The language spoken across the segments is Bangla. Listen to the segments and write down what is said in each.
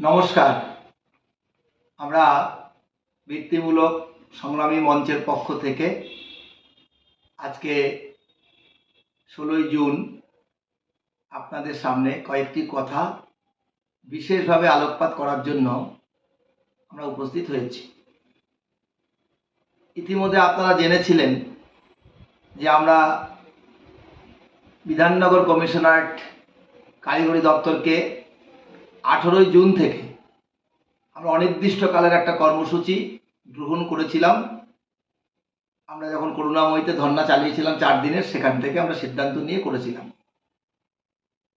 নমস্কার। আমরা বৃত্তিমূলক সংগ্রামী মঞ্চের পক্ষ থেকে আজকে ষোলোই জুন আপনাদের সামনে কয়েকটি কথা বিশেষভাবে আলোকপাত করার জন্য আমরা উপস্থিত হয়েছি। ইতিমধ্যে আপনারা জেনেছিলেন যে আমরা বিধাননগর কমিশনারেট কারিগরি দপ্তরকে আঠেরোই জুন থেকে আমরা অনির্দিষ্টকালের একটা কর্মসূচি গ্রহণ করেছিলাম। আমরা যখন করুণাময়ীতে ধর্না চালিয়েছিলাম চার দিনের, সেখান থেকে আমরা সিদ্ধান্ত নিয়ে করেছিলাম।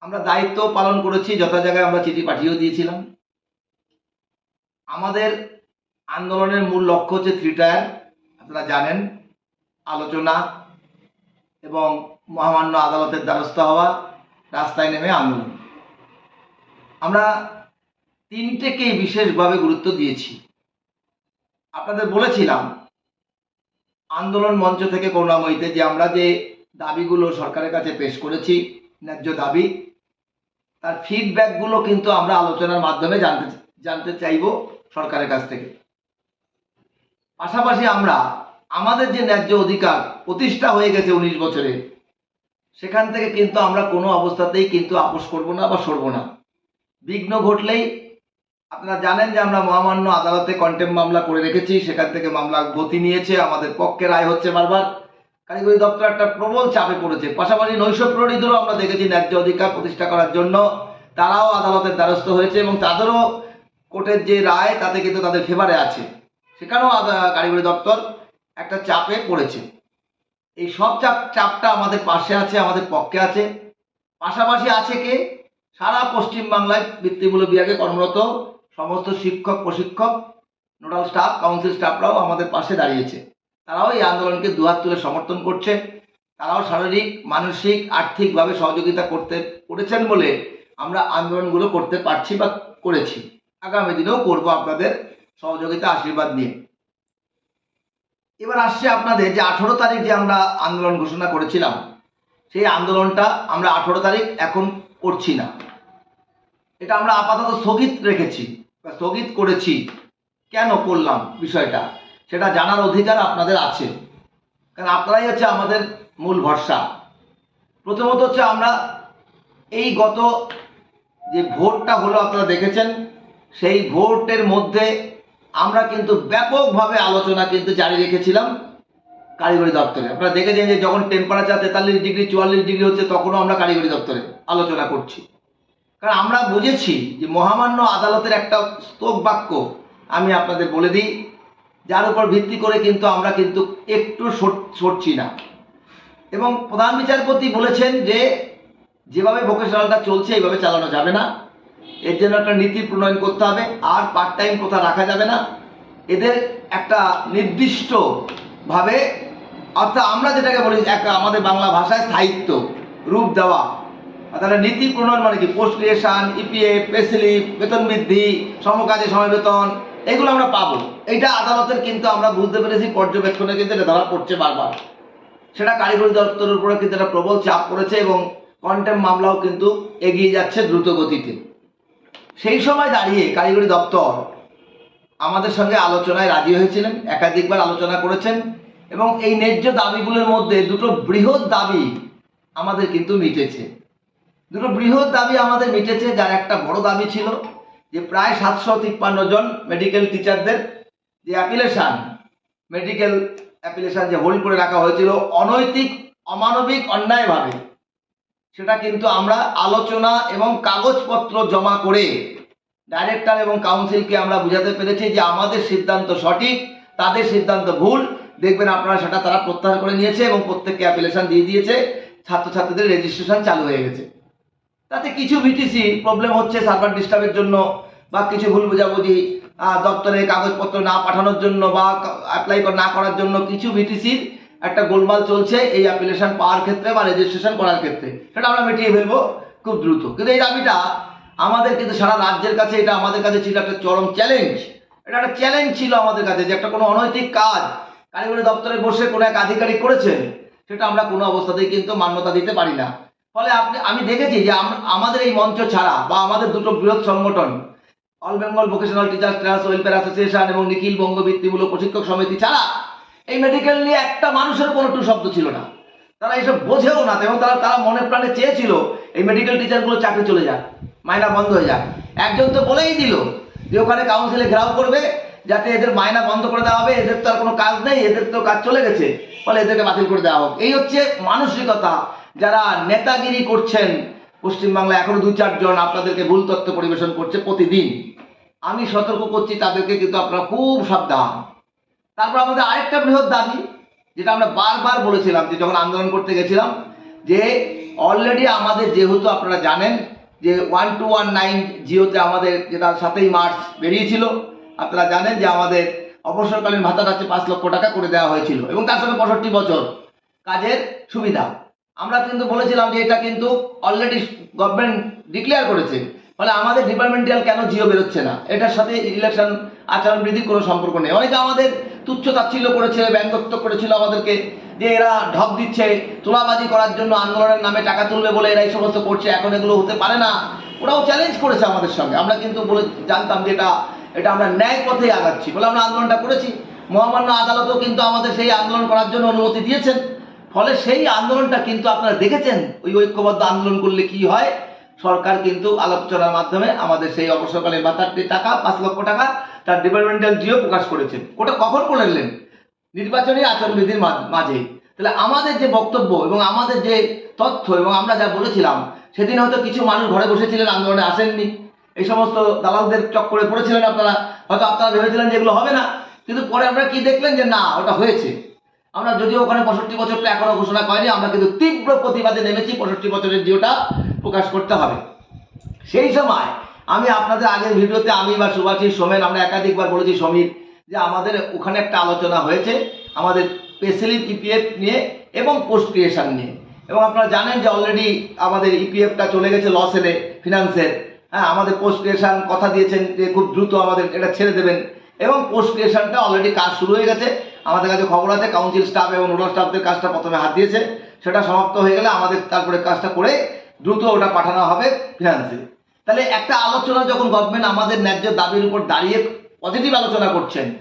আমরা দায়িত্ব পালন করেছি, যথা জায়গায় আমরা চিঠি পাঠিয়েও দিয়েছিলাম। আমাদের আন্দোলনের মূল লক্ষ্য হচ্ছে থ্রি টায়ার আপনারা জানেন, আলোচনা এবং মহামান্য আদালতের দ্বারস্থ হওয়া, রাস্তায় নেমে আন্দোলন। আমরা তিনটেকেই বিশেষভাবে গুরুত্ব দিয়েছি। আপনাদের বলেছিলাম, আন্দোলন মঞ্চ থেকে করুণাময়ীতে যে আমরা যে দাবিগুলো সরকারের কাছে পেশ করেছি, ন্যায্য দাবি, তার ফিডব্যাকগুলো কিন্তু আমরা আলোচনার মাধ্যমে জানতে জানতে চাইব সরকারের কাছ থেকে। পাশাপাশি আমরা আমাদের যে ন্যায্য অধিকার প্রতিষ্ঠা হয়ে গেছে উনিশ বছরে, সেখান থেকে কিন্তু আমরা কোনো অবস্থাতেই কিন্তু আপোষ করব না বা সরব না। বিঘ্ন ঘটলেই আপনারা জানেন যে আমরা মহামান্য আদালতে কন্টেম মামলা করে রেখেছি, সেখান থেকে মামলা গতি নিয়েছে, আমাদের পক্ষে রায় হচ্ছে বারবার। কারিগরি দপ্তর একটা প্রবল চাপে পড়েছে। পাশাপাশি নৈশ প্রহরীদেরও আমরা দেখেছি ন্যায্য অধিকার প্রতিষ্ঠা করার জন্য। তারাও আদালতের দ্বারস্থ হয়েছে এবং তাদেরও কোর্টের যে রায়, তাতে কিন্তু তাদের ফেভারে আছে। সেখানেও কারিগরি দপ্তর একটা চাপে পড়েছে। এই সব চাপ, চাপটা আমাদের পাশে আছে, আমাদের পক্ষে আছে। পাশাপাশি আছে কে? সারা পশ্চিম বাংলায় বৃত্তিমূলক বিভাগে কর্মরত সমস্ত শিক্ষক, প্রশিক্ষক, নোডাল স্টাফ, কাউন্সিল স্টাফরাও আমাদের পাশে দাঁড়িয়েছে। তারাও এই আন্দোলনকে দুহাত তুলে সমর্থন করছে। তারাও শারীরিক, মানসিক, আর্থিকভাবে সহযোগিতা করতে করেছেন বলে আমরা আন্দোলনগুলো করতে পারছি বা করেছি। আগামী দিনেও করব আপনাদের সহযোগিতা, আশীর্বাদ নিয়ে। এবার আসছে আপনাদের যে আঠেরো তারিখ যে আমরা আন্দোলন ঘোষণা করেছিলাম। সেই আন্দোলনটা আমরা আঠেরো তারিখ এখন করছি না। এটা আমরা আপাতত স্থগিত রেখেছি, বা স্থগিত করেছি। কেন করলাম বিষয়টা? সেটা জানার অধিকার আপনাদের আছে। কারণ আপনারাই হচ্ছে আমাদের মূল ভরসা। প্রথমত হচ্ছে আমরা এই গত যে ভোটটা হলো আপনারা দেখেছেন, সেই ভোটের মধ্যে আমরা কিন্তু ব্যাপকভাবে আলোচনা কিন্তু জারি রেখেছিলাম। কারিগরি দপ্তরে। আপনারা দেখেছেন যে যখন টেম্পারেচার তেতাল্লিশ ডিগ্রি, চুয়াল্লিশ ডিগ্রি হচ্ছে, তখনও আমরা কারিগরি দপ্তরে আলোচনা করছি। কারণ আমরা বুঝেছি যে মহামান্য আদালতের একটা স্তোক বাক্য আমি আপনাদের বলে দিই, যার উপর ভিত্তি করে কিন্তু আমরা কিন্তু একটু সর- সরছি না। এবং প্রধান বিচারপতি বলেছেন যে, যেভাবে ভোকেশনালটা চলছে, এইভাবে চালানো যাবে না। এর জন্য একটা নীতি প্রণয়ন করতে হবে, আর পার্ট টাইম প্রথা রাখা যাবে না। এদের একটা নির্দিষ্টভাবে অর্থাৎ আমরা যেটাকে বলি একটা আমাদের বাংলা ভাষায় স্থায়িত্ব, রূপ দেওয়া। তাহলে নীতি প্রণয়ন মানে কি? পোস্ট ক্রিয়েশন ইপিএফ পেসিলিপ বেতন বৃদ্ধি, সমকাজে সমবেতন এগুলো আমরা পাবো। এইটা আদালতের কিন্তু আমরা বুঝতে পেরেছি পর্যবেক্ষণে কিন্তু এটা ধরা পড়ছে বারবার। সেটা কারিগরি দপ্তরের উপরে কিন্তু একটা প্রবল চাপ পড়েছে এবং কন্টেম মামলাও কিন্তু এগিয়ে যাচ্ছে দ্রুত গতিতে। সেই সময় দাঁড়িয়ে কারিগরি দপ্তর আমাদের সঙ্গে আলোচনায় রাজি হয়েছিলেন, একাধিকবার আলোচনা করেছেন। এবং এই ন্যায্য দাবিগুলোর মধ্যে দুটো বৃহৎ দাবি আমাদের কিন্তু মিটেছে। দুটো বৃহৎ দাবি আমাদের মিটেছে, যার একটা বড় দাবি ছিল যে প্রায় সাতশো তিপ্পান্ন জন মেডিকেল টিচারদের যে অ্যাপিলেশন মেডিকেল অ্যাপিলেশন যে হোল্ড করে রাখা হয়েছিল অনৈতিক, অমানবিক, অন্যায়ভাবে, সেটা কিন্তু আমরা আলোচনা এবং কাগজপত্র জমা করে ডাইরেক্টর এবং কাউন্সিলকে আমরা বুঝাতে পেরেছি যে আমাদের সিদ্ধান্ত সঠিক, তাদের সিদ্ধান্ত ভুল দেখবেন আপনারা সেটা তারা প্রত্যাহার করে নিয়েছে এবং প্রত্যেককে অ্যাপ্লিকেশন দিয়ে দিয়েছে। ছাত্রছাত্রীদের রেজিস্ট্রেশন চালু হয়ে গেছে। তাতে কিছু ভিটিসি প্রবলেম হচ্ছে সার্ভার ডিস্টার্বের জন্য বা কিছু ভুল বোঝাবুঝি দপ্তরে কাগজপত্র না পাঠানোর জন্য বা অ্যাপ্লাই না করার জন্য কিছু ভিটিসির একটা গোলমাল চলছে এই অ্যাপ্লিকেশন পাওয়ার ক্ষেত্রে বা রেজিস্ট্রেশন করার ক্ষেত্রে। সেটা আমরা মিটিয়ে ফেলব খুব দ্রুত। কিন্তু এই দাবিটা আমাদের কিন্তু সারা রাজ্যের কাছে, এটা আমাদের কাছে ছিল একটা চরম চ্যালেঞ্জ এটা একটা চ্যালেঞ্জ ছিল আমাদের কাছে যে একটা কোনো অনৈতিক কাজ কারিগরি দপ্তরে বসে কোনো এক আধিকারিক করেছেন, সেটা আমরা কোনো অবস্থাতেই কিন্তু মান্যতা দিতে পারি না। ফলে আপনি, আমি দেখেছি যে আমাদের এই মঞ্চ ছাড়া বা আমাদের দুটো বৃহৎ সংগঠন, all Bengal vocational teachers trust, welfare association এবং নিখিল বঙ্গ বৃত্তিমূলক প্রশিক্ষক সমিতি ছাড়া এই মেডিকেল নিয়ে একটা মানুষের কোনো টু শব্দ ছিল না। তারা এইসব বোঝেও না, এবং তারা তারা মনে প্রাণে চেয়েছিল এই মেডিকেল টিচারগুলো চাকরি চলে যাক, মাইনা বন্ধ হয়ে যাক। একজন তো বলেই দিল যে ওখানে কাউন্সিলে ঘেরাও করবে যাতে এদের মায়না বন্ধ করে দেওয়া হবে, এদের তো আর কোনো কাজ নেই, এদের তো কাজ চলে গেছে, ফলে এদেরকে বাতিল করে দেওয়া হোক। এই হচ্ছে মানসিকতা। যারা নেতাগিরি করছেন, পশ্চিমবাংলায় এখনও দু চারজন আপনাদেরকে ভুল তথ্য পরিবেশন করছে প্রতিদিন। আমি সতর্ক করছি, তাদেরকে কিন্তু আপনারা খুব সাবধান। তারপর আমাদের আরেকটা বৃহৎ দাবি, যেটা আমরা বারবার বলেছিলাম, যে যখন আন্দোলন করতে গেছিলাম, যে অলরেডি আমাদের যেহেতু আপনারা জানেন, যে ওয়ান টু ওয়ান নাইন জিওতে আমাদের যেটা সাতই মার্চ বেরিয়েছিল আপনারা জানেন যে আমাদের অবসরকালীন ভাতাটা হচ্ছে পাঁচ লক্ষ টাকা করে দেওয়া হয়েছিল এবং তার সঙ্গে পঁয়ষট্টি বছর কাজের সুবিধা। আমরা কিন্তু বলেছিলাম যে এটা কিন্তু অলরেডি গভর্নমেন্ট ডিক্লেয়ার করেছে। ফলে আমাদের ডিপার্টমেন্টাল কেন জিও বেরোচ্ছে না? এটার সাথে ইলেকশন আচরণ বিধির কোনো সম্পর্ক নেই। অনেকে আমাদের তুচ্ছ তাচ্ছিল্য করেছে ব্যঙ্গত্ব করেছিল আমাদেরকে যে এরা ঢপ দিচ্ছে, তোলাবাজি করার জন্য আন্দোলনের নামে টাকা তুলবে বলে এরা এই সমস্ত করছে, এখন এগুলো হতে পারে না। ওরাও চ্যালেঞ্জ করেছে আমাদের সঙ্গে। আমরা কিন্তু বলে জানতাম যে এটা এটা আমরা ন্যায় পথেই আগাচ্ছি বলে আমরা আন্দোলনটা করেছি। মহামান্য আদালতও কিন্তু আমাদের সেই আন্দোলন করার জন্য অনুমতি দিয়েছেন। ফলে সেই আন্দোলনটা কিন্তু আপনারা দেখেছেন, ওই ঐক্যবদ্ধ আন্দোলন করলে কি হয়? সরকার কিন্তু আলোচনার মাধ্যমে আমাদের সেই অবসরকালীন ভাতার যে টাকা, পাঁচ লক্ষ টাকা তার ডিপার্টমেন্টাল জিও প্রকাশ করেছেন। ওটা কখন করলেন? নির্বাচনী আচরণবিধির মাঝে। তাহলে আমাদের যে বক্তব্য এবং আমাদের যে তথ্য এবং আমরা যা বলেছিলাম, সেদিন হয়তো কিছু মানুষ ঘরে বসেছিলেন আন্দোলনে আসেননি। এই সমস্ত দালালদের চক্করে পড়েছিলেন আপনারা। হয়তো আপনারা ভেবেছিলেন যে এগুলো হবে না, কিন্তু পরে আপনারা কি দেখলেন যে না, ওটা হয়েছে। আমরা যদিও ওখানে পঁয়ষট্টি বছরটা এখনও ঘোষণা করেনি, আমরা কিন্তু তীব্র প্রতিবাদে নেমেছি পঁয়ষট্টি বছরের জিওটা প্রকাশ করতে হবে। সেই সময় আমি আপনাদের আগের ভিডিওতে আমি বা সুভাষী, সোমেন, আমরা একাধিকবার বলেছি সমীর, যে আমাদের ওখানে একটা আলোচনা হয়েছে আমাদের স্পেশালি ইপিএফ নিয়ে এবং পোস্ট ক্রিয়েশন নিয়ে। এবং আপনারা জানেন যে অলরেডি আমাদের ইপিএফটা চলে গেছে লস এলে ফিনান্সের হ্যাঁ আমাদের পোস্ট ক্রিয়েশন কথা দিয়েছেন যে খুব দ্রুত আমাদের এটা ছেড়ে দেবেন। এবং পোস্ট ক্রিয়েশনটা অলরেডি কাজ শুরু হয়ে গেছে। আমাদের কাছে খবর আছে কাউন্সিল স্টাফ এবং নোডাল স্টাফদের কাজটা প্রথমে হাত দিয়েছে। সেটা সমাপ্ত হয়ে গেলে আমাদের তারপরে কাজটা করে দ্রুত ওটা পাঠানো হবে ফিনান্সে তাহলে একটা আলোচনা যখন গভর্নমেন্ট আমাদের ন্যায্য দাবির উপর দাঁড়িয়ে পজিটিভ আলোচনা করছেন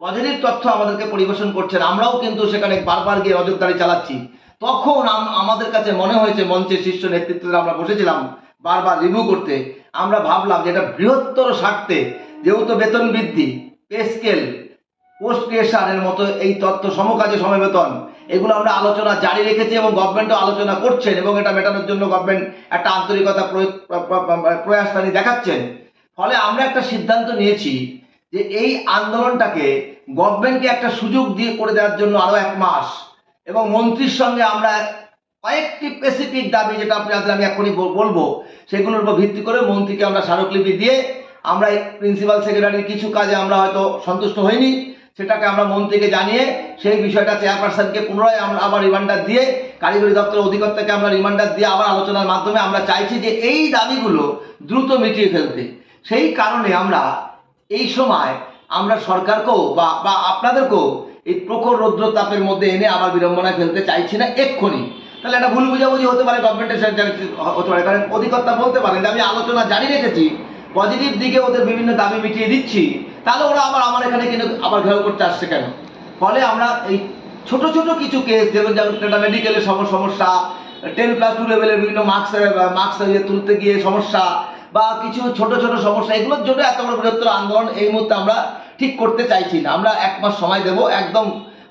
পজিটিভ তথ্য আমাদেরকে পরিবেশন করছেন, আমরাও কিন্তু সেখানে বারবার গিয়ে নজরদারি চালাচ্ছি। তখন আম- আমাদের কাছে মনে হয়েছে মঞ্চের শীর্ষ নেতৃত্বে আমরা বসেছিলাম বারবার রিভিউ করতে। আমরা ভাবলাম যে এটা বৃহত্তর স্বার্থে, যেহেতু বেতন বৃদ্ধি পে স্কেল পোস্ট ক্রিয়েশনের মতো এই তথ্য সমকাজে সমবেতন এগুলো আমরা আলোচনা জারি রেখেছি এবং গভর্নমেন্টও আলোচনা করছেন এবং এটা মেটানোর জন্য গভর্নমেন্ট একটা আন্তরিকতা প্রয়োগ- প্র- প্র- দেখাচ্ছেন। ফলে আমরা একটা সিদ্ধান্ত নিয়েছি যে এই আন্দোলনটাকে গভর্নমেন্টকে একটা সুযোগ দিয়ে করে দেওয়ার জন্য আরও এক মাস এবং মন্ত্রীর সঙ্গে আমরা কয়েকটি স্পেসিফিক দাবি যেটা আপনাদের আমি এখনই বলব, সেগুলোর উপর ভিত্তি করে মন্ত্রীকে আমরা স্মারকলিপি দিয়ে আমরা প্রিন্সিপাল সেক্রেটারির কিছু কাজে আমরা হয়তো সন্তুষ্ট হইনি, সেটাকে আমরা মন্ত্রীকে জানিয়ে সেই বিষয়টা চেয়ারপারসনকে পুনরায় আমরা আবার রিমান্ডার দিয়ে কারিগরি দপ্তরের অধিকর্তাকে আমরা রিমান্ডার দিয়ে আবার আলোচনার মাধ্যমে আমরা চাইছি যে এই দাবিগুলো দ্রুত মিটিয়ে ফেলতে। সেই কারণে আমরা এই সময় আমরা সরকারকেও বা বা আপনাদেরকেও এই প্রখর রৌদ্রতাপের মধ্যে এনে আবার বিড়ম্বনায় ফেলতে চাইছি না এক্ষুনি। তাহলে একটা ভুল বুঝাবুঝি হতে পারে গভর্নমেন্টের হতে পারে। কারণ অধিকর্তা বলতে পারেন যে, আমি আলোচনা জারি রেখেছি পজিটিভ দিকে ওদের বিভিন্ন দাবি মিটিয়ে দিচ্ছি, তাহলে ওরা আবার আমার এখানে কিন্তু আবার ঘেরাও করতে আসছে কেন? ফলে আমরা এই ছোট ছোট কিছু কেস যেমন যেমন মেডিকেলের সমস্যা টেন প্লাস টু লেভেলের বিভিন্ন মার্কস মার্কস তুলতে গিয়ে সমস্যা, বা কিছু ছোট ছোট সমস্যা, এগুলোর জন্য এত বড় বৃহত্তর আন্দোলন এই মুহূর্তে আমরা ঠিক করতে চাইছি না। আমরা এক মাস সময় দেব। একদম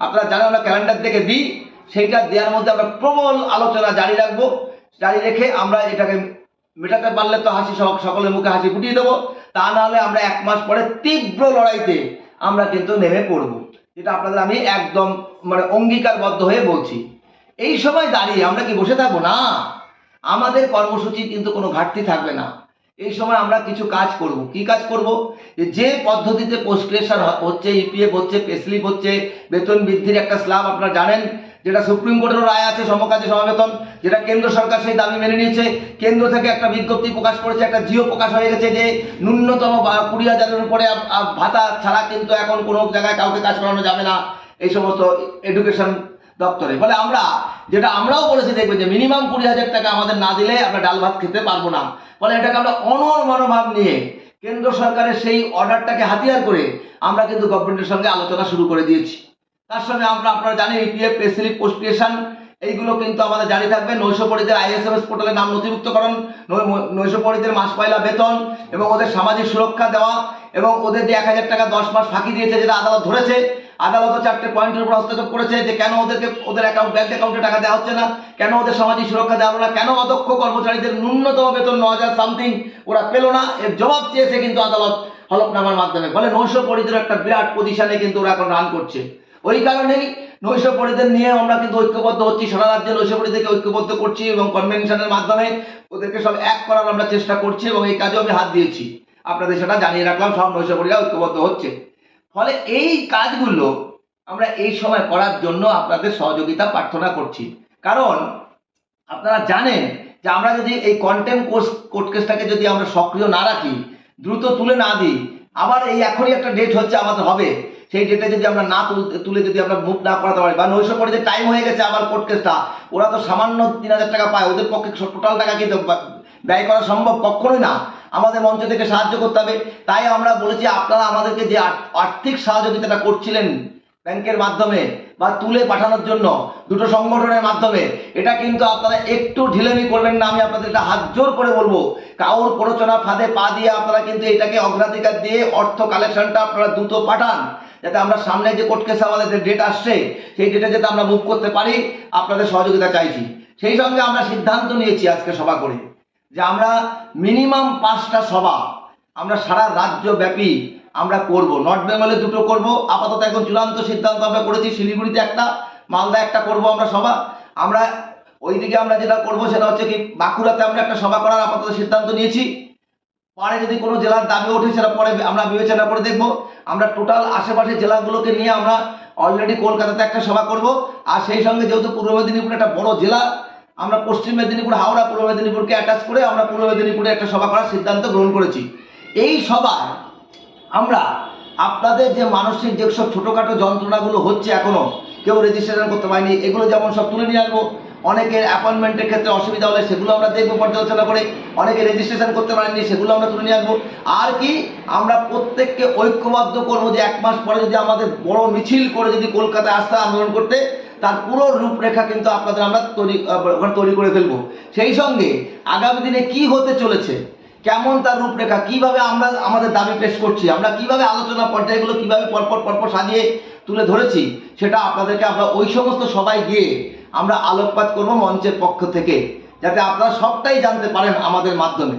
আপনারা জানেন আমরা ক্যালেন্ডার থেকে দিই সেইটা দেওয়ার মধ্যে আমরা প্রবল আলোচনা জারি রাখব। জারি রেখে আমরা এটাকে মেটাতে পারলে তো হাসি সক- সকলের মুখে হাসি ফুটিয়ে দেবো। তা নাহলে আমরা এক মাস পরে তীব্র লড়াইতে আমরা কিন্তু নেমে পড়ব। যেটা আপনাদের আমি একদম মানে অঙ্গীকারবদ্ধ হয়ে বলছি। এই সময় দাঁড়িয়ে আমরা কি বসে থাকব? না। আমাদের কর্মসূচি কিন্তু কোনো ঘাটতি থাকবে না। এই সময় আমরা কিছু কাজ করব। কি কাজ করব? যে পদ্ধতিতে পোস্ট হচ্ছে ইপিএফ হচ্ছে পেসলিপ হচ্ছে, বেতন বৃদ্ধির একটা স্ল্যাব আপনারা জানেন যেটা সুপ্রিম কোর্টেরও রায় আছে, সমকাজে সমাবেতন, যেটা কেন্দ্র সরকার সেই দাবি মেনে নিয়েছে। কেন্দ্র থেকে একটা বিজ্ঞপ্তি প্রকাশ করেছে, একটা জিও প্রকাশ হয়ে গেছে যে ন্যূনতম কুড়ি হাজারের উপরে ভাতা ছাড়া কিন্তু এখন কোনো জায়গায় কাউকে কাজ করানো যাবে না এই সমস্ত এডুকেশন দপ্তরে। ফলে আমরা, যেটা আমরাও বলেছি দেখবেন যে মিনিমাম কুড়ি হাজার টাকা আমাদের না দিলে আমরা ডাল ভাত খেতে পারব না। ফলে এটাকে আমরা অনর মনোভাব নিয়ে কেন্দ্র সরকারের সেই অর্ডারটাকে হাতিয়ার করে আমরা কিন্তু গভর্নমেন্টের সঙ্গে আলোচনা শুরু করে দিয়েছি। তার সঙ্গে আমরা, আপনারা জানেন EPF pay slip post creation এইগুলো কিন্তু আমাদের জারি থাকবে। নৈশপরিদের আইএসএমএস পোর্টালে নাম নথিভুক্তকরণ নৈশপরিদের মাস পয়লা বেতন এবং ওদের সামাজিক সুরক্ষা দেওয়া এবং ওদের যে এক হাজার টাকা দশ মাস ফাঁকি দিয়েছে, যেটা আদালত ধরেছে, আদালতও চারটে পয়েন্টের উপর হস্তক্ষেপ করেছে যে কেন ওদেরকে, ওদের অ্যাকাউন্ট ব্যাংক অ্যাকাউন্টে টাকা দেওয়া হচ্ছে না, কেন ওদের সামাজিক সুরক্ষা দেওয়া হলো না, কেন অদক্ষ কর্মচারীদের ন্যূনতম বেতন ন হাজার সামথিং ওরা পেল না, এর জবাব চেয়েছে কিন্তু আদালত হলফনামার মাধ্যমে। ফলে নৈশ পরিদের একটা বিরাট পজিশনে কিন্তু ওরা এখন রান করছে। ওই কারণেই নৈশ পরিদের নিয়ে আমরা কিন্তু ঐক্যবদ্ধ হচ্ছি। সারা রাজ্যে নৈশ পরিদেরকে ঐক্যবদ্ধ করছি এবং কনভেনশনের মাধ্যমে ওদেরকে সব এক করার আমরা চেষ্টা করছি এবং এই কাজেও আমি হাত দিয়েছি। আপনাদের সেটা জানিয়ে রাখলাম, সব নৈশ পরিরা ঐক্যবদ্ধ হচ্ছে। ফলে এই কাজগুলো আমরা এই সময় করার জন্য আপনাদের সহযোগিতা প্রার্থনা করছি। কারণ আপনারা জানেন যে আমরা যদি এই কন্টেম কোর্স কোর্ট কেসটাকে যদি আমরা সক্রিয় না রাখি, দ্রুত তুলে না দিই, আবার এই এখনই একটা ডেট হচ্ছে, আমাদের হবে। সেই ডেটে যদি আমরা না তুলে যদি আমরা মুভ না করাতে পারি, বা নৈশ পরে যে টাইম হয়ে গেছে আবার কোর্ট কেসটা ওরা তো সামান্য তিন হাজার টাকা পায়, ওদের পক্ষে টোটাল টাকা কিন্তু ব্যয় করা সম্ভব কখনোই না। আমাদের মঞ্চ থেকে সাহায্য করতে হবে। তাই আমরা বলেছি, আপনারা আমাদেরকে যে আর্থিক সহযোগিতাটা করছিলেন ব্যাংকের মাধ্যমে বা তুলে পাঠানোর জন্য দুটো সংগঠনের মাধ্যমে, এটা কিন্তু আপনারা একটু ঢিলেমি করবেন না, আমি আপনাদের এটা হাত জোর করে বলব। কাউর প্ররোচনা ফাঁদে পা দিয়ে আপনারা কিন্তু এটাকে অগ্রাধিকার দিয়ে অর্থ কালেকশনটা আপনারা দ্রুত পাঠান। যাতে আমরা সামনে যে কোর্ট কেসে আমাদের যে ডেট আসছে, সেই ডেটে যাতে আমরা মুভ করতে পারি, আপনাদের সহযোগিতা চাইছি। সেই সঙ্গে আমরা সিদ্ধান্ত নিয়েছি আজকে সভা করে যে আমরা মিনিমাম পাঁচটা সভা আমরা সারা রাজ্যব্যাপী আমরা করব। নর্থ বেঙ্গলে দুটো করব। আপাতত এখন চূড়ান্ত সিদ্ধান্ত আমরা করেছি, শিলিগুড়িতে একটা, মালদা একটা করব আমরা সভা। আমরা ওইদিকে আমরা যেটা করব সেটা হচ্ছে কি বাঁকুড়াতে আমরা একটা সভা করার আপাতত সিদ্ধান্ত নিয়েছি। পরে যদি কোনো জেলার দাবি ওঠে, সেটা পরে আমরা বিবেচনা করে দেখব। আমরা টোটাল আশেপাশের জেলাগুলোকে নিয়ে আমরা অলরেডি কলকাতাতে একটা সভা করব। আর সেই সঙ্গে যেহেতু পূর্ব মেদিনীপুর একটা বড় জেলা, আমরা পশ্চিম মেদিনীপুর, হাওড়া, পূর্ব মেদিনীপুরকে অ্যাটাচ করে আমরা পূর্ব মেদিনীপুরে একটা সভা করার সিদ্ধান্ত গ্রহণ করেছি। এই সভায় আমরা আপনাদের যে মানসিক যেসব ছোটোখাটো যন্ত্রণাগুলো হচ্ছে এখনও, কেউ রেজিস্ট্রেশন করতে পারেনি, এগুলো যেমন সব তুলে নিয়ে আসব অনেকের অ্যাপয়েন্টমেন্টের ক্ষেত্রে অসুবিধা হলে সেগুলো আমরা দেখব, পর্যালোচনা করে। অনেকে রেজিস্ট্রেশন করতে পারেননি, সেগুলো আমরা তুলে নিয়ে আসব। আর কি, আমরা প্রত্যেককে ঐক্যবদ্ধ করব যে এক মাস পরে যদি আমাদের বড় মিছিল করে যদি কলকাতায় আসতে আন্দোলন করতে, তার পুরো রূপরেখা কিন্তু আপনাদের আমরা তৈরি তৈরি করে ফেলব। সেই সঙ্গে আগামী দিনে কি হতে চলেছে, কেমন তার রূপরেখা, কীভাবে আমরা আমাদের দাবি পেশ করছি, আমরা কীভাবে আলোচনা পর্যায়গুলো কীভাবে পরপর পরপর সাজিয়ে তুলে ধরেছি, সেটা আপনাদেরকে আমরা ওই সমস্ত সবাই গিয়ে আমরা আলোকপাত করব মঞ্চের পক্ষ থেকে, যাতে আপনারা সবটাই জানতে পারেন আমাদের মাধ্যমে।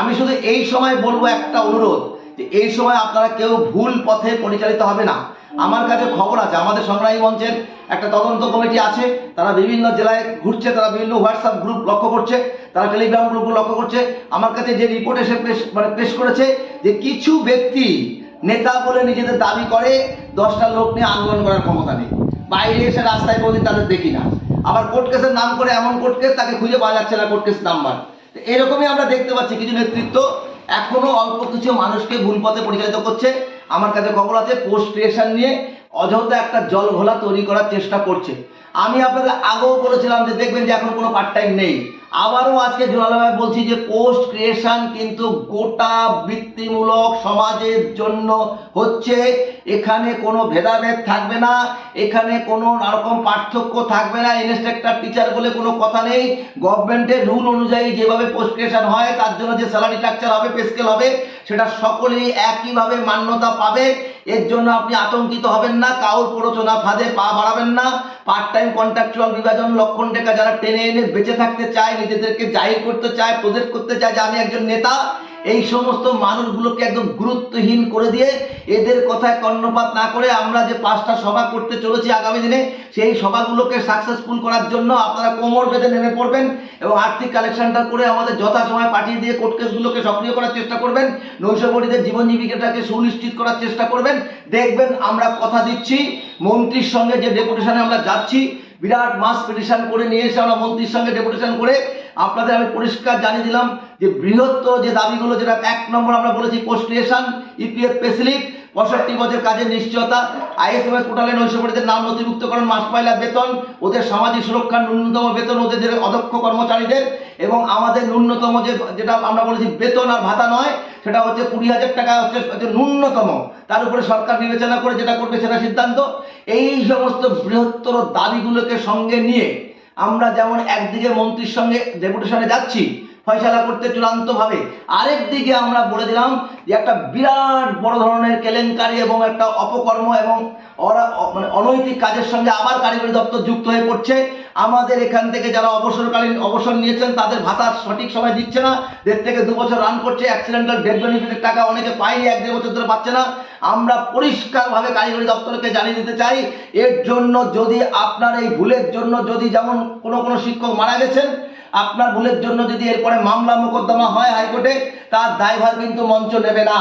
আমি শুধু এই সময় বলব একটা অনুরোধ, যে এই সময় আপনারা কেউ ভুল পথে পরিচালিত হবে না। আমার কাছে খবর আছে, আমাদের সংগ্রামী মঞ্চের একটা তদন্ত কমিটি আছে, তারা বিভিন্ন জেলায় ঘুরছে, তারা বিভিন্ন হোয়াটসঅ্যাপ গ্রুপ লক্ষ্য করছে, তারা টেলিগ্রাম গ্রুপ লক্ষ্য করছে। আমার কাছে যে রিপোর্ট এসে পেশ মানে পেশ করেছে, যে কিছু ব্যক্তি নেতা বলে নিজেদের দাবি করে, দশটা লোক নিয়ে আন্দোলন করার ক্ষমতা নেই। বাইরে এসে রাস্তায় কোনোদিন তাদের দেখি না। আবার কোর্ট কেসের নাম করে এমন কোর্ট কেস তাকে খুঁজে পাওয়া যাচ্ছে না কোর্ট কেস নাম্বার এরকমই আমরা দেখতে পাচ্ছি, কিছু নেতৃত্ব এখনও অল্প কিছু মানুষকে ভুল পথে পরিচালিত করছে। আমার কাছে খবর আছে পোস্ট ক্রিয়েশন নিয়ে অযথা একটা জল ঘোলা তৈরি করার চেষ্টা করছে। আমি আপনাদের আগেও বলেছিলাম যে দেখবেন যে এখন কোনো পার্ট টাইম নেই। আবারও আজকে জোরালোভাবে বলছি যে পোস্ট ক্রিয়েশন কিন্তু গোটা বৃত্তিমূলক সমাজের জন্য হচ্ছে। এখানে কোনো ভেদাভেদ থাকবে না, এখানে কোনো রকম পার্থক্য থাকবে না। ইনস্ট্রাক্টর টিচার বলে কোনো কথা নেই। গভর্নমেন্টের রুল অনুযায়ী যেভাবে পোস্ট ক্রিয়েশন হয়, তার জন্য যে স্যালারি স্ট্রাকচার হবে পে স্কেল হবে, সেটা সকলেই একইভাবে মান্যতা পাবে। এর জন্য আপনি আতঙ্কিত হবেন না, কাউর প্ররোচনা ফাঁদে পা বাড়াবেন না। পার্ট টাইম কন্ট্রাকচুয়াল বিভাজন লক্ষণ রেখা যারা টেনে এনে বেঁচে থাকতে চায়, নিজেদেরকে জাহির করতে চায়, প্রজেক্ট করতে চায় যে আমি একজন নেতা এই সমস্ত মানুষগুলোকে একদম গুরুত্বহীন করে দিয়ে এদের কথায় কর্ণপাত না করে আমরা যে পাঁচটা সভা করতে চলেছি আগামী দিনে, সেই সভাগুলোকে সাকসেসফুল করার জন্য আপনারা কোমর বেঁধে নেমে পড়বেন এবং আর্থিক কালেকশনটা করে আমাদের যথাসময়ে পাঠিয়ে দিয়ে কোর্ট কেসগুলোকে সক্রিয় করার চেষ্টা করবেন নৈশপরীদের জীবন জীবিকাটাকে সুনিশ্চিত করার চেষ্টা করবেন। দেখবেন আমরা কথা দিচ্ছি, মন্ত্রীর সঙ্গে যে ডেপুটেশনে আমরা যাচ্ছি বিরাট মাস পিটিশন করে নিয়ে এসে আমরা মন্ত্রীর সঙ্গে ডেপুটেশন করে আপনাদের আমি পরিষ্কার জানিয়ে দিলাম যে বৃহত্তর যে দাবিগুলো, যেটা এক নম্বর আমরা বলেছি post creation EPF pay slip পঁয়ষট্টি বছর কাজের নিশ্চয়তা আইএসএমএস পোর্টালে নৈশপরিদের নাম নথিভুক্তকরণ মাস পয়লা বেতন, ওদের সামাজিক সুরক্ষার ন্যূনতম বেতন, ওদের যে অদক্ষ কর্মচারীদের এবং আমাদের ন্যূনতম যে, যেটা আমরা বলেছি বেতন আর ভাতা নয়, সেটা হচ্ছে কুড়ি হাজার টাকা হচ্ছে ন্যূনতম। তার উপরে সরকার বিবেচনা করে যেটা করবে সেটা সিদ্ধান্ত। এই সমস্ত বৃহত্তর দাবিগুলোকে সঙ্গে নিয়ে আমরা যেমন একদিকে মন্ত্রীর সঙ্গে ডেপুটেশনে যাচ্ছি ফয়সালা করতে চূড়ান্তভাবে আরেক দিকে আমরা বলে দিলাম যে একটা বিরাট বড় ধরনের কেলেঙ্কারি এবং একটা অপকর্ম এবং মানে অনৈতিক কাজের সঙ্গে আবার কারিগরি দপ্তর যুক্ত হয়ে পড়ছে। আমাদের এখান থেকে যারা অবসরকালীন অবসর নিয়েছেন, তাদের ভাতা সঠিক সময় দিচ্ছে না। দেড় থেকে দু বছর রান করছে অ্যাক্সিডেন্টাল ডেথ বেনিফিটের টাকা অনেকে পায়নি, এক দেড় বছর ধরে পাচ্ছে না। আমরা পরিষ্কারভাবে কারিগরি দপ্তরকে জানিয়ে দিতে চাই, এর জন্য যদি আপনার এই ভুলের জন্য যদি যেমন কোনো কোনো শিক্ষক মারা গেছেন আপনার ভুলের জন্য যদি এরপরে মামলা মোকদ্দমা হয় হাইকোর্টে, তার দায়ভার কিন্তু মঞ্চ নেবে না।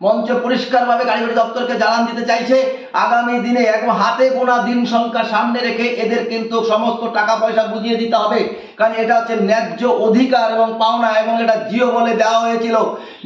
মঞ্চ পরিষ্কারভাবে কারিগরি দপ্তরকে জানান দিতে চাইছে। আগামী দিনে একদম হাতে গোনা দিন সংখ্যা সামনে রেখে এদের কিন্তু সমস্ত টাকা পয়সা বুঝিয়ে দিতে হবে। কারণ এটা হচ্ছে ন্যায্য অধিকার এবং পাওনা এবং এটা জিও বলে দেওয়া হয়েছিল।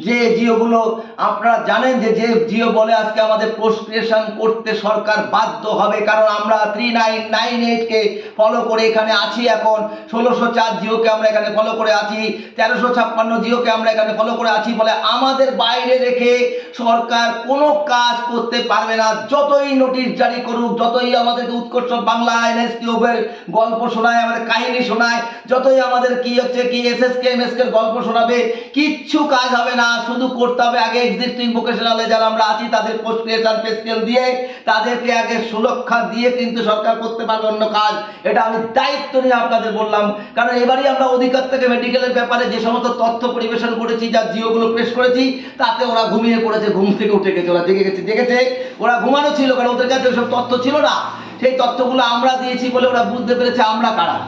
যে জিওগুলো আপনারা জানেন যে যে জিও বলে আজকে আমাদের পোস্ট ক্রিয়েশন করতে সরকার বাধ্য হবে। কারণ আমরা থ্রি নাইন নাইন এইটকে ফলো করে এখানে আছি এখন। ষোলোশো চার জিওকে আমরা এখানে ফলো করে আছি। তেরোশো ছাপ্পান্ন জিওকে আমরা এখানে ফলো করে আছি বলে আমাদের বাইরে রেখে সরকার কোনো কাজ করতে পারবে না। যতই নোটিশ জারি করুক, যতই আমাদেরকে উৎকর্ষ বাংলা এনএসটিওবের গল্প শোনায়, আমাদের কাহিনী শোনায়, যতই আমাদের কি হচ্ছে, কি S S K M S K গল্প শোনাবে, কিচ্ছু কাজ হবে না। শুধু করতে হবে আগে এক্সিস্টিং ভোকেশনালে যারা আমরা আছি, তাদের পোস্ট ক্রিয়েশন পে স্কেল দিয়ে, তাদেরকে আগে সুরক্ষা দিয়ে কিন্তু সরকার করতে পারবে অন্য কাজ। এটা আমি দায়িত্ব নিয়ে আপনাদের বললাম। কারণ এবারই আমরা অধিকার থেকে মেডিকেলের ব্যাপারে যে সমস্ত তথ্য পরিবেশন করেছি, যা জিওগুলো পেশ করেছি, তাতে ওরা ঘুমিয়ে পড়েছে। ঘুম থেকে উঠে গেছে, ওরা জেগে গেছে জেগেছে ওরা ঘুমানো ছিল কারণ ওদের কাছে ওসব তথ্য ছিল না। সেই তথ্যগুলো আমরা দিয়েছি বলে ওরা বুঝতে পেরেছে আমরা কারা।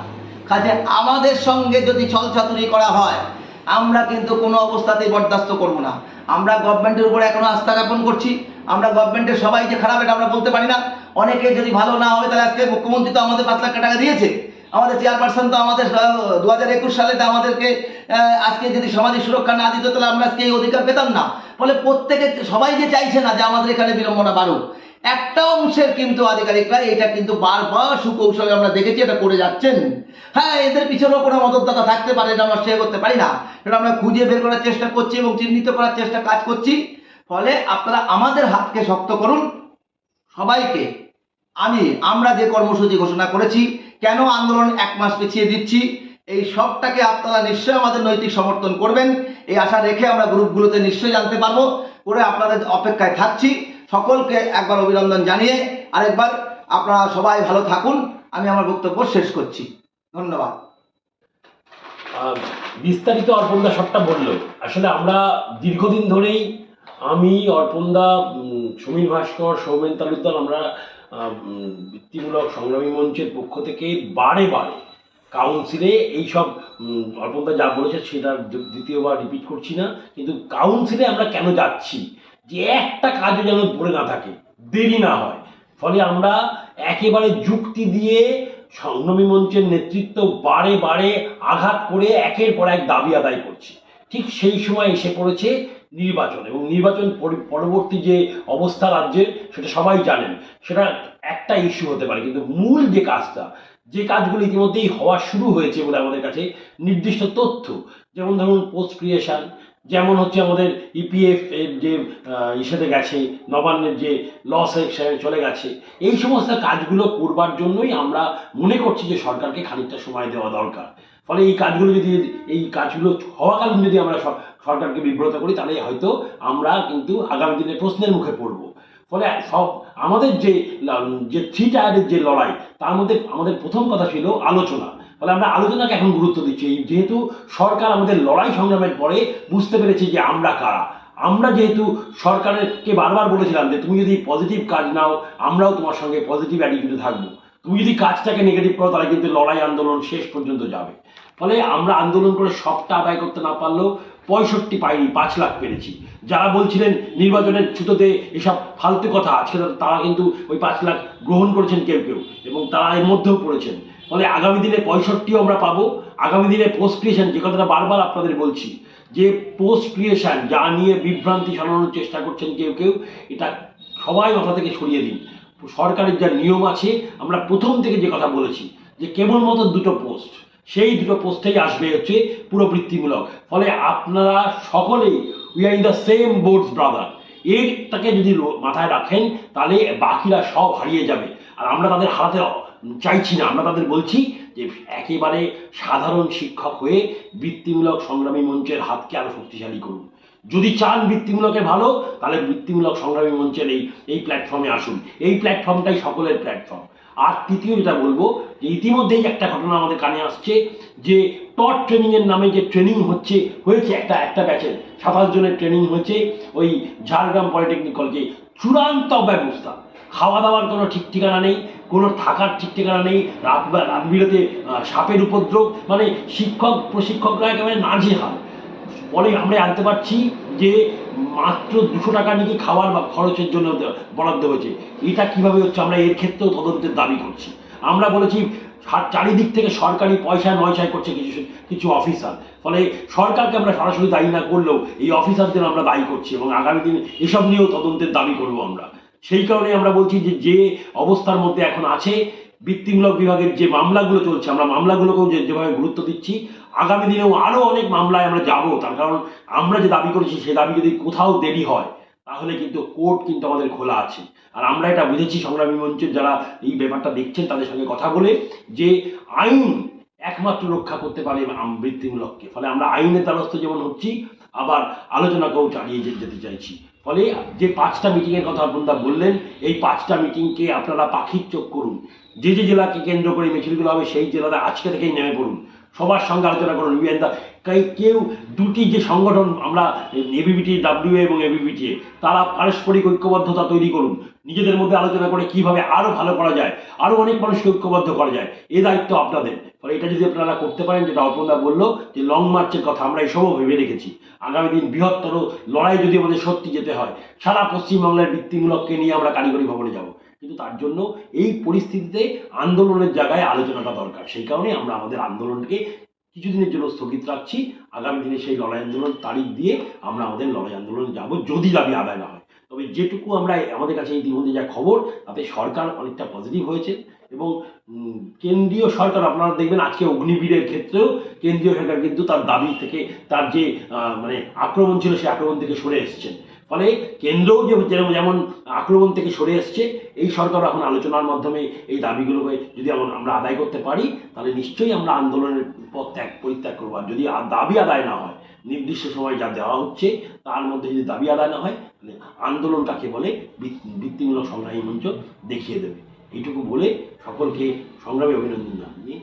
কাজে আমাদের সঙ্গে যদি ছলছাতুরি করা হয়, আমরা কিন্তু কোনো অবস্থাতেই বরদাস্ত করব না। আমরা গভর্নমেন্টের উপরে এখনও আস্থা জ্ঞাপন করছি। আমরা গভর্নমেন্টের সবাই যে খারাপ, এটা আমরা বলতে পারি না। অনেকে যদি ভালো না হবে তাহলে আজকে মুখ্যমন্ত্রী তো আমাদের পাঁচ লাখ টাকা দিয়েছে। আমাদের চেয়ারপারসন তো আমাদের দু হাজার একুশ সালে তো আমাদেরকে আজকে যদি সামাজিক সুরক্ষা না দিত, তাহলে আমরা আজকে এই অধিকার পেতাম না। ফলে প্রত্যেকে, সবাই যে চাইছে না যে আমাদের এখানে বিড়ম্বনা বাড়ুক, একটা অংশের কিন্তু আধিকারিকরা এটা কিন্তু বারবার সুকৌশলে আমরা দেখেছি, এটা করে যাচ্ছেন। হ্যাঁ এদের পিছনেও কোনো মদতদাতা থাকতে পারে, এটা আমরা শেয়ার করতে পারি না। এটা আমরা খুঁজে বের করার চেষ্টা করছি এবং চিহ্নিত করার চেষ্টা কাজ করছি। ফলে আপনারা আমাদের হাতকে শক্ত করুন, সবাইকে। আমি, আমরা যে কর্মসূচি ঘোষণা করেছি, কেন আন্দোলন এক মাস পিছিয়ে দিচ্ছি, এই সবটাকে আপনারা নিশ্চয়ই আমাদের নৈতিক সমর্থন করবেন। এই আশা রেখে আমরা গ্রুপগুলোতে নিশ্চয়ই জানতে পারব, করে আপনাদের অপেক্ষায় থাকছি। সকলকে একবার অভিনন্দন জানিয়ে, আরেকবার আপনারা সবাই ভালো থাকুন। আমি আমার বক্তব্য শেষ করছি। ধন্যবাদ। বিস্তারিত অর্পণদা সবটা বলল। আসলে আমরা দীর্ঘদিন ধরেই আমি, অর্পণদা সমীর ভাস্কর, সৌমেন তালুকদার, আমরা বৃত্তিমূলক সংগ্রামী মঞ্চের পক্ষ থেকে বারে বারে কাউন্সিলে এইসব অর্পণদা যা বলেছে সেটা দ্বিতীয়বার রিপিট করছি না, কিন্তু কাউন্সিলে আমরা কেন যাচ্ছি? যে একটা কাজও যেন পড়ে না থাকে, দেরি না হয়। ফলে আমরা একেবারে যুক্তি দিয়ে সংগ্রামী মঞ্চের নেতৃত্ব বারে বারে আঘাত করে একের পর এক দাবি আদায় করছি। ঠিক সেই সময় এসে পড়েছে নির্বাচন এবং নির্বাচন পরি- পরবর্তী যে অবস্থা রাজ্যের, সেটা সবাই জানেন। সেটা একটা ইস্যু হতে পারে, কিন্তু মূল যে কাজটা, যে কাজগুলো ইতিমধ্যেই হওয়া শুরু হয়েছে বলে আমাদের কাছে নির্দিষ্ট তথ্য, যেমন ধরুন পোস্ট ক্রিয়েশন যেমন হচ্ছে আমাদের ইপিএফ এর যে ইসেতে গেছে, নবান্নের যে লস চলে গেছে, এই সমস্ত কাজগুলো করবার জন্যই আমরা মনে করছি যে সরকারকে খানিকটা সময় দেওয়া দরকার। ফলে এই কাজগুলো যদি, এই কাজগুলো হওয়াকালীন যদি আমরা সরকারকে বিব্রত করি, তাহলে হয়তো আমরা কিন্তু আগামী দিনে প্রশ্নের মুখে পড়ব। ফলে সব, আমাদের যে যে থ্রি টায়ারের যে লড়াই, তার মধ্যে আমাদের প্রথম কথা ছিল আলোচনা। ফলে আমরা আলোচনাকে এখন গুরুত্ব দিচ্ছি। যেহেতু সরকার আমাদের লড়াই সংগ্রামের পরে বুঝতে পেরেছে যে আমরা কারা। আমরা যেহেতু সরকারকে বারবার বলেছিলাম যে, তুমি যদি পজিটিভ কাজ নাও, আমরাও তোমার সঙ্গে পজিটিভ অ্যাটিটিউডে থাকব। তুমি যদি কাজটাকে নেগেটিভ করো, তাহলে কিন্তু লড়াই আন্দোলন শেষ পর্যন্ত যাবে। ফলে আমরা আন্দোলন করে সবটা আদায় করতে না পারলেও পঁয়ষট্টি পাইনি পাঁচ লাখ পেরেছি। যারা বলছিলেন নির্বাচনের ছুতোতে এসব ফালতু কথা, আজকে তারা- কিন্তু ওই পাঁচ লাখ গ্রহণ করেছেন কেউ কেউ, এবং তারা এর মধ্যেও পড়েছেন। ফলে আগামী দিনে পঁয়ষট্টিও আমরা পাবো। আগামী দিনে পোস্ট ক্রিয়েশন যে কথাটা বারবার আপনাদের বলছি, যে পোস্ট ক্রিয়েশন যা নিয়ে বিভ্রান্তি সারানোর চেষ্টা করছেন কেউ কেউ, এটা সবাই মাথা থেকে সরিয়ে দিন। সরকারের যা নিয়ম আছে, আমরা প্রথম থেকে যে কথা বলেছি, যে কেবলমাত্র দুটো পোস্ট, সেই দুটো পোস্টেই আসবে হচ্ছে পুরো বৃত্তিমূলক। ফলে আপনারা সকলেই we are in the same boards brother এরটাকে যদি মাথায় রাখেন, তাহলে বাকিরা সব হারিয়ে যাবে। আর আমরা তাদের হারাতে চাইছি না। আমরা তাদের বলছি যে একেবারে সাধারণ শিক্ষক হয়ে বৃত্তিমূলক সংগ্রামী মঞ্চের হাতকে আরও শক্তিশালী করুন। যদি চান বৃত্তিমূলকে ভালো, তাহলে বৃত্তিমূলক সংগ্রামী মঞ্চের এই এই প্ল্যাটফর্মে আসুন। এই প্ল্যাটফর্মটাই সকলের প্ল্যাটফর্ম আর তৃতীয় যেটা বলব, যে ইতিমধ্যেই একটা ঘটনা আমাদের কানে আসছে, যে টট ট্রেনিং এর নামে যে ট্রেনিং হচ্ছে, হয়েছে একটা একটা ব্যাচের। সাতাশ জনের ট্রেনিং হয়েছে ওই ঝাড়গ্রাম পলিটেকনিক কলেজে। চূড়ান্ত ব্যবস্থা। খাওয়া দাওয়ার কোনো ঠিক ঠিকানা নেই, কোনো থাকার ঠিক ঠিকানা নেই, রাত রাত বিরতে সাপের উপদ্রব মানে শিক্ষক, প্রশিক্ষকরা একেবারে নাজেহাল। ফলে আমরা জানতে পারছি যে মাত্র দুশো টাকা নাকি খাওয়ার বা খরচের জন্য বরাদ্দ হয়েছে। এটা কীভাবে হচ্ছে? আমরা এর ক্ষেত্রেও তদন্তের দাবি করছি। আমরা বলেছি চারিদিক থেকে সরকারি পয়সায় ময়সায় করছে কিছু কিছু অফিসার। ফলে সরকারকে আমরা সরাসরি দায়ী না করলেও এই অফিসারদের আমরা দায়ী করছি এবং আগামী দিনে এসব নিয়েও তদন্তের দাবি করব আমরা। সেই কারণে আমরা বলছি যে যে অবস্থার মধ্যে এখন আছে বৃত্তিমূলক বিভাগের যে মামলাগুলো চলছে, আমরা মামলাগুলোকেও যেভাবে গুরুত্ব দিচ্ছি আগামী দিনেও আরও অনেক মামলায় আমরা যাব। তার কারণ আমরা যে দাবি করেছি, সে দাবি যদি কোথাও দেরি হয়, তাহলে কিন্তু কোর্ট কিন্তু আমাদের খোলা আছে। আর আমরা এটা বুঝেছি সংগ্রামী মঞ্চের যারা এই ব্যাপারটা দেখছেন, তাদের সঙ্গে কথা বলে যে আইন একমাত্র রক্ষা করতে পারে বৃত্তিমূলককে ফলে আমরা আইনের দ্বারস্থ যেমন হচ্ছি, আবার আলোচনাকেও চালিয়ে যেতে চাইছি। ফলে যে পাঁচটা মিটিংয়ের কথা আপনারা বললেন, এই পাঁচটা মিটিংকে আপনারা পাখির চোখ করুন। যে যে জেলাকে কেন্দ্র করে মিছিলগুলো হবে, সেই জেলাতে আজকে থেকেই নেমে পড়ুন। সবার সঙ্গে আলোচনা করুন দা কেউ দুটি যে সংগঠন আমরা এবিবিটি ডাব্লিউ এবং এবিবিটি তারা পারস্পরিক ঐক্যবদ্ধতা তৈরি করুন। নিজেদের মধ্যে আলোচনা করে কীভাবে আরও ভালো করা যায়, আরও অনেক মানুষকে ঐক্যবদ্ধ করা যায়, এ দায়িত্ব আপনাদের। ফলে এটা যদি আপনারা করতে পারেন, যেটা অর্পণদা বলল, যে লং মার্চের কথা আমরা এসবও ভেবে রেখেছি। আগামী দিন বৃহত্তর লড়াই যদি আমাদের সত্যি যেতে হয়, সারা পশ্চিমবাংলার বৃত্তিমূলককে নিয়ে আমরা কারিগরি ভবনে যাব। কিন্তু তার জন্য এই পরিস্থিতিতে আন্দোলনের জায়গায় আলোচনাটা দরকার। সেই কারণে আমরা আমাদের আন্দোলনকে কিছুদিনের জন্য স্থগিত রাখছি। আগামী দিনে সেই লড়াই আন্দোলন তারিখ দিয়ে আমরা আমাদের লড়াই আন্দোলন যাব যদি দাবি আদায় না হয়। তবে যেটুকু আমরা আমাদের কাছে ইতিমধ্যে যা খবর, তাতে সরকার অনেকটা পজিটিভ হয়েছে এবং কেন্দ্রীয় সরকার আপনারা দেখবেন আজকে অগ্নিবীরের ক্ষেত্রেও কেন্দ্রীয় সরকার কিন্তু তার দাবি থেকে তার যে মানে আক্রমণ ছিল সেই আক্রমণ থেকে সরে এসছেন। ফলে কেন্দ্রও যে যেমন আক্রমণ থেকে সরে এসছে, এই সরকার এখন আলোচনার মাধ্যমে এই দাবিগুলোকে যদি আমরা আদায় করতে পারি, তাহলে নিশ্চয়ই আমরা আন্দোলনের পথ ত্যাগ, পরিত্যাগ করব। আর যদি দাবি আদায় না হয়, নির্দিষ্ট সময় যা দেওয়া হচ্ছে, তার মধ্যে যদি দাবি আদায় না হয়, তাহলে আন্দোলন কাকে বলে বৃত্তিমূলক সংগ্রামী মঞ্চ দেখিয়ে দেবে। এইটুকু বলে সকলকে সংগ্রামী অভিনন্দন জানাই